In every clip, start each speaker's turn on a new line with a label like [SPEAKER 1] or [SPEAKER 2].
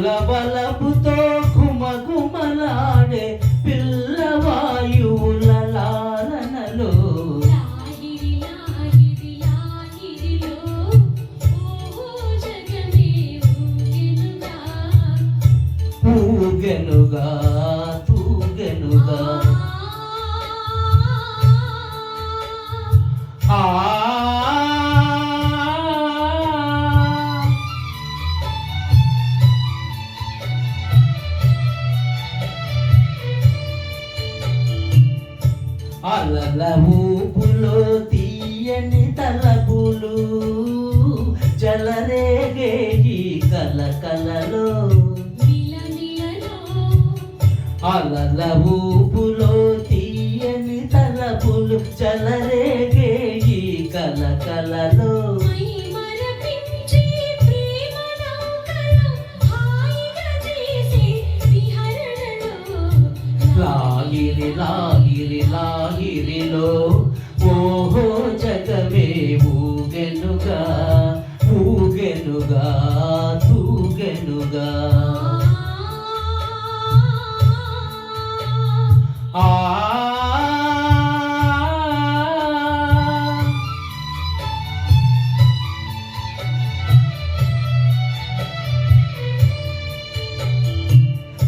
[SPEAKER 1] పూల బలపుతో ఘుమఘుమలాడే పిల్లవాయువుల లాలనలో.
[SPEAKER 2] ఊగెనుగా.
[SPEAKER 1] అలల ఊపులో తీయని తలపులు ఈ కలకలలో. అలల ఊపులో లాగిరిలో ఓహో జగమే ఊగెనుగా ఊగెనుగా తూగెనుగా. ఆ.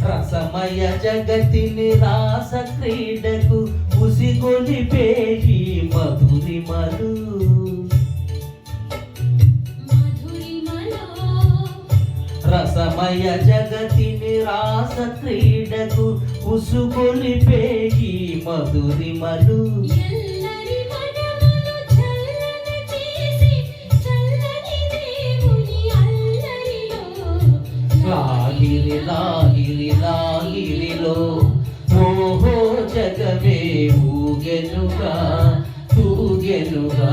[SPEAKER 1] రసమయ జగతిని రాస క్రీడ ఉసిగొలిపేయి మధురిమలు
[SPEAKER 2] మధురిమలో
[SPEAKER 1] రసమయ జగతిని రాస క్రీడకు
[SPEAKER 2] చల్లని దేవుని అల్లరిలో.
[SPEAKER 1] లాగిరి లాగిరి జగమే ఊగెనుగా తూగెనుగా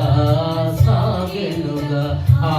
[SPEAKER 1] సాగెనుగా ఆ